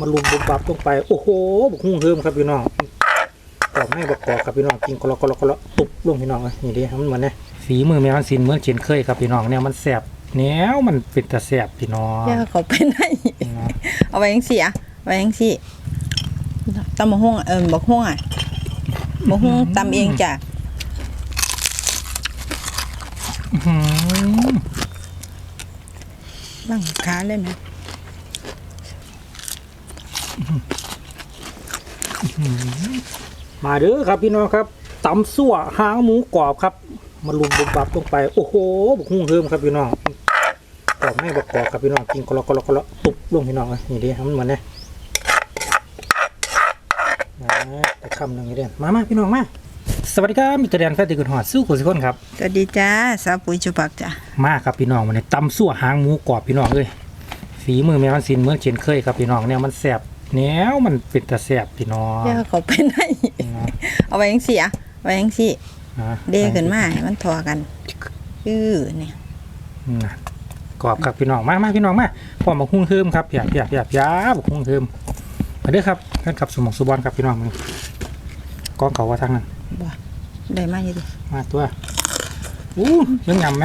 มาลุมบุบบับลงไป โอ้โหบุกหุ่งเฮิมครับพี่น้องกรอบไม่บักกรอบครับพี่น้องกินกะละกะละกะละตุบลงพี่น้องเลยนี่ดิมันเหมือนเนี่ยฝีมือแม่มันสินเหมือนเช่นเคยครับพี่น้องเนี่ยมันแสบแนวมันเป็นตะแสบพี่น้องย่าเขาเป็นไงเอาไว้ยังเสียเอาไว้ยังสิตำมะฮุ่งเอิมบักฮุ่งอะบักฮุ่งตำเองจ้ะอื้อหือบ้างขาเลยไหม มาเด้อครับพี่น้องครับตำสั่วหางหมูกรอบครับมาลุมบุบบับลงไปโอ้โหบุกหุ่งเฮิมครับพี่น้องกรอบไม่บักกรอบครับพี่น้องกินกะละกะละกะละตุบลงพี่น้องเลยนี่ดิมันเหมือนเนี่ยอ่าแต่คำหนึ่งนี่เด่นมามาพี่น้องมาสวัสดีครับมิตรแดนแฟนติกุนหอดสู้กุสิคนครับสวัสดีจ้าสาวปุ๋ยจุปักจ้ะมาครับพี่น้องวันนี้ตำสั่วหางหมูกรอบพี่น้องเอ้ยฝีมือแม่มันสินเหมือนเช่นเคยครับพี่น้องเนี่ยมันแสบ แนวมันเป็นตะแสบพี่น้องย่าเขาเป็นไงเอาไว้ยังเสียเอาไว้ยังสิอ่าเด้ขึ้นมาให้มันทอกันอือเนี่ยน่ะกรอบครับพี่น้องมามาพี่น้องมาพร้อมบักหุ้งเทิมครับหยาบหยาบหยาบหยาบบักหุ้งเทิมมาเด้อครับท่านขับสมองสุบอลครับพี่น้องมึงกองเขาว่าทางนั้นบ่ได้มาอยู่ดิมาตัวอู้ยังยำไหม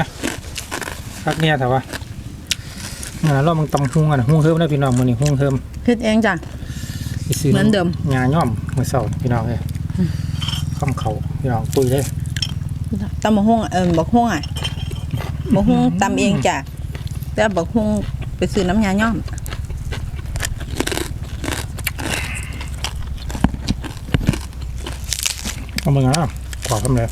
พักเนี่ยแต่ว่า เนี่ยเรามึงตำหุ้งกันหุ้งเทิมได้พี่น้องมือนี่หุ้งเทิมคิดเองจ้ะไปซื้อเหมือนเดิม งาย่อมมือเสาพี่น้องเลยข้ามเขาพี่น้องปุยเลยตำมะฮุ่งเอิมบักฮุ่งอะบักฮุ่งตำเองจ้ะแต่บักฮุ่งไปซื้อน้ำยาย่อมเอามืออะกรอบทำเลย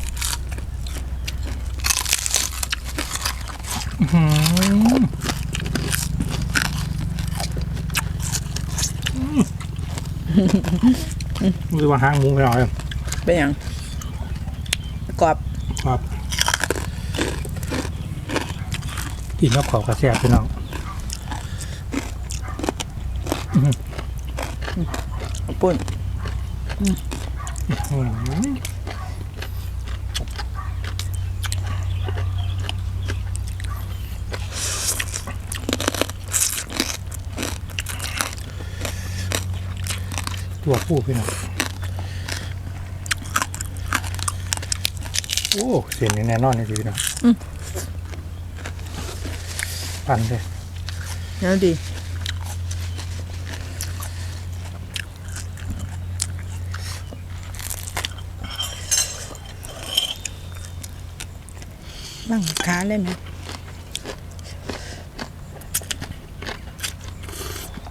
อื้อหือ รู้สึกว่าหางหมูไม่อร่อยเป็นหยังกรอบครับกินแล้วขอกระแสบพี่น้องปุ่นอื้อ ตัวผู้พี่น้องโอ้เสียงนี่แน่นอนนี่สิพี่น้องปั่นเลยเดี๋ยวดีบ้างขาเลยไหม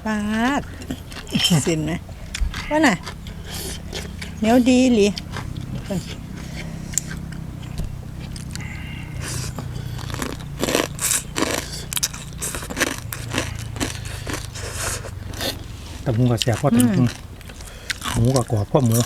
ปาด สินไหม ว่าน่ะเหนียวดีหลีแต่หมูกับแสบพ่อถึงหมูกับกรอบพ่อหมู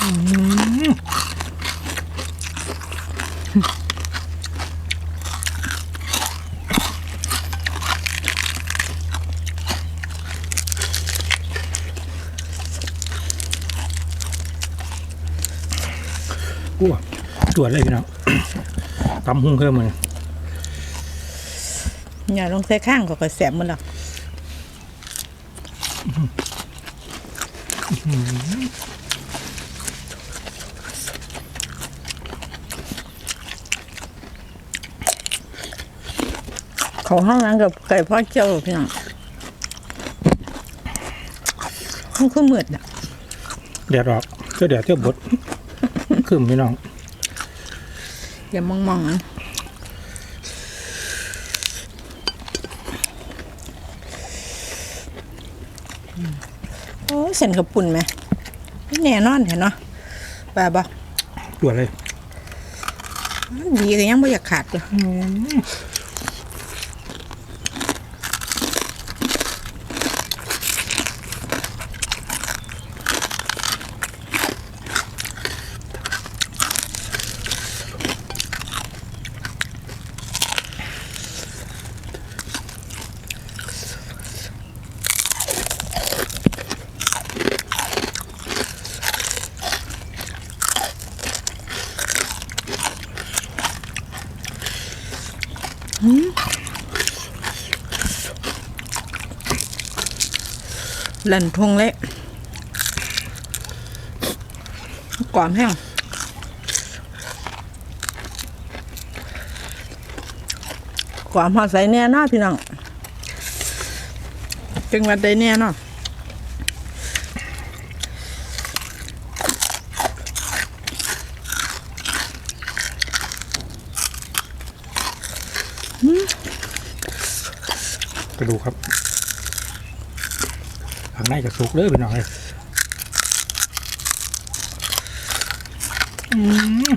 กู้ตรวจเลยพี่น้องตำหุ้งเพิ่มเลยอย่าลงใส่ข้างก็กระแสบหมันหรอก เขาห้องนั้นกับไก่พ่อเจ้าพี่น้องมันคือมืดอะเดือดออกเจ้าเดือดเจ้าบดขึ้นพี่น้องอย่ามองมองๆนะโอ้ยเส้นกับปุ่นไหมแน่นอนเห็นเนาะแบบบ่ตรวจเลยดีก็ยังไม่อยากขาดเลย หลั่นทงเละกรอบแห้งกรอบหอใส่แน่เนอพี่น้องจึงหวัดใดแน่เนาะ กระดูกครับข้างในจะสุ กเลยพี่น้องเลยอืม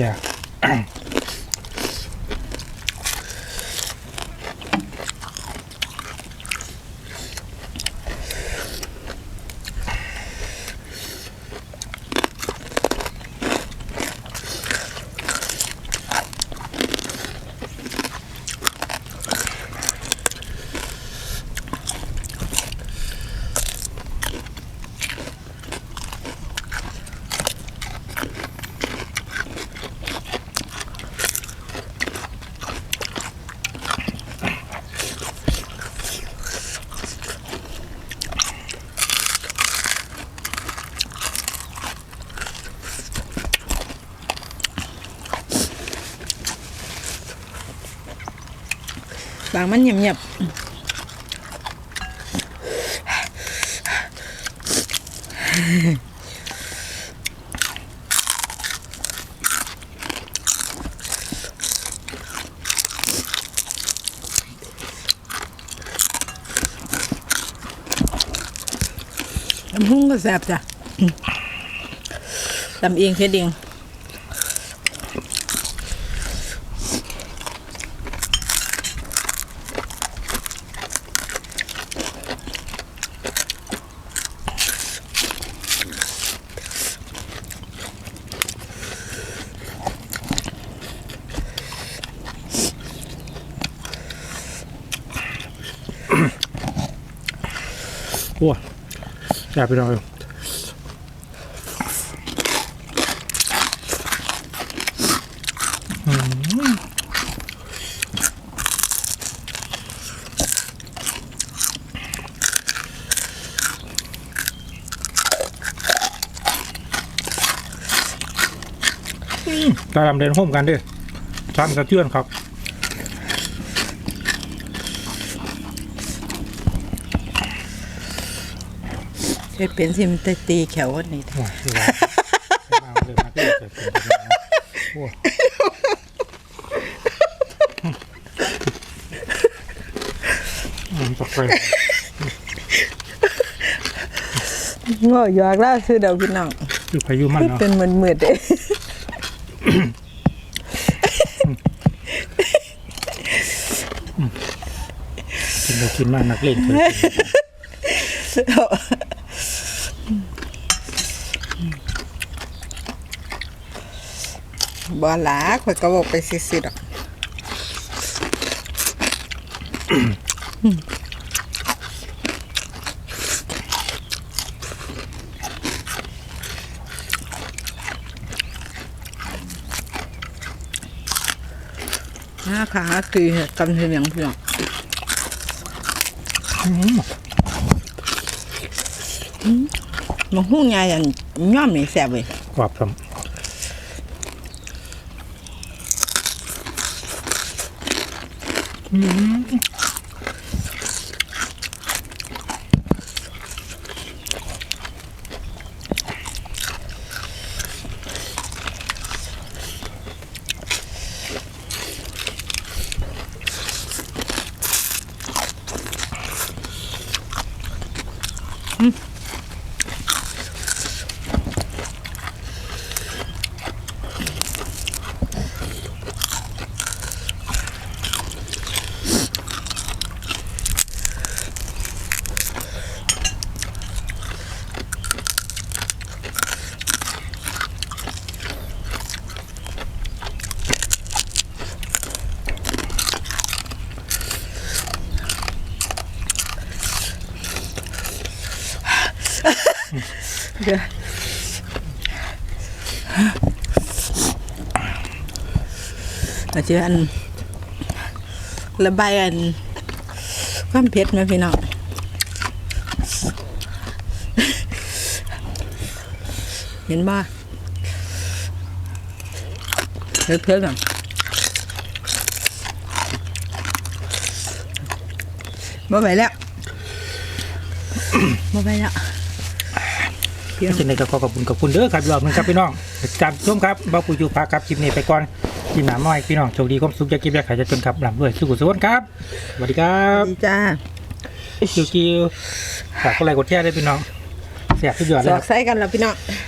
กั ดแย่บางมันเงียบๆตำหุ้งก็แซ่บจ้ะตำเองเฮ็ดเอง แย่พี่น้อยตาดำเดินห้มกันเด้วยสั่นสะเทือนครับ เฮ็ดเป็นสิมันจะตีแขววันนี้โอ้ยคือว่ามาเลยมาที่เกิดเป็นแบบนี้นะโอ้ยอืมตกไปง้อยากล่าซื้อเดาพี่น้องคือพายุมันเนาะเป็นเหมือนมืดๆเด้กินไปกินมานักเล่นเคยกิน บ่หลาข่อยก็บอกไปซื่อๆดอกหน้าขาคือกันเทียงเพียงมันหุ้งใหญ่อันย่อมนี่แซ่บเว้ยกรอบครับ อืม เดี๋ยวอาจจะอันระบายอันความเผ็ดไหมพี่น้องเห็นบ่เผ็ดเผ็ดแบบบ่ไหวแล้วบ่ไหวแล้ว เพียงเช่นใดก็ขอขอบคุณขอบคุณเด้อครับอีกรอบหนึงครับพี่น้องจานส้มครับบ้าปูยูพาครับคลิปนี้ไปก่อนกินหนาน้อยพี่น้องโชคดีความสุขอยากินอยาขายจะจนขับหลับด้วยสุขุสวัสดิ์ครับสวัสดีครับดีจ้าคิวคิวฝากกดไลค์กดแชร์ด้วยพี่น้องเสียบทุกยอดสเลยอคกรับใส่กันแล้วพี่น้องค